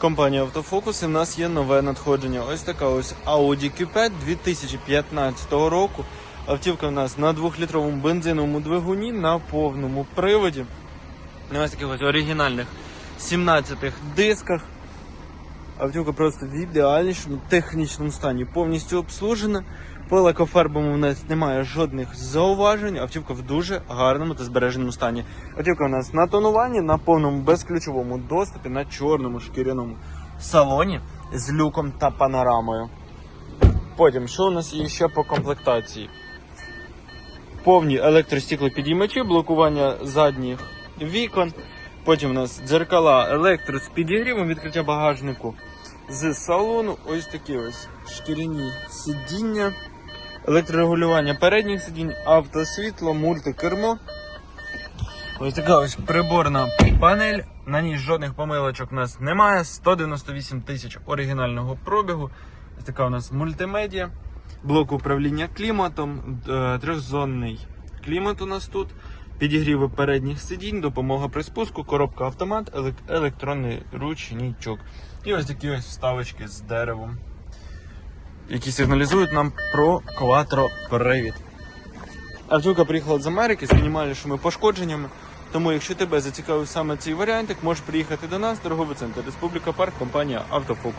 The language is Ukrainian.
Компанія Автофокус і в нас є нове надходження. Ось така ось Audi Q5 2015 року. Автівка в нас на 2-літровому бензиновому двигуні на повному приводі. На ось таких ось оригінальних 17 дисках. Автівка просто в ідеальнішому технічному стані, повністю обслужена. По лакофарбам у нас немає жодних зауважень. Автівка в дуже гарному та збереженому стані. Автівка у нас на тонуванні, на повному безключовому доступі, на чорному шкіряному салоні з люком та панорамою. Потім, що у нас є ще по комплектації? Повні електростіклопідіймачі, блокування задніх вікон. Потім у нас дзеркала електро з підігрівом, відкриття багажнику з салону. Ось такі ось шкіряні сидіння, електрорегулювання передніх сидінь, автосвітло, мультикермо. Ось така ось приборна панель. На ній жодних помилочок у нас немає. 198 тисяч оригінального пробігу. Ось така у нас мультимедіа, блок управління кліматом, е, трьохзонний клімат у нас тут. Підігріви передніх сидінь, допомога при спуску, коробка автомат, електронний ручничок. І ось такі ось вставочки з деревом, які сигналізують нам про кватропривід. Автівка приїхала з Америки з мінімальнішими пошкодженнями. Тому, якщо тебе зацікавив саме цей варіантик, можеш приїхати до нас, торговий центр Республіка Парк, компанія Автофокус.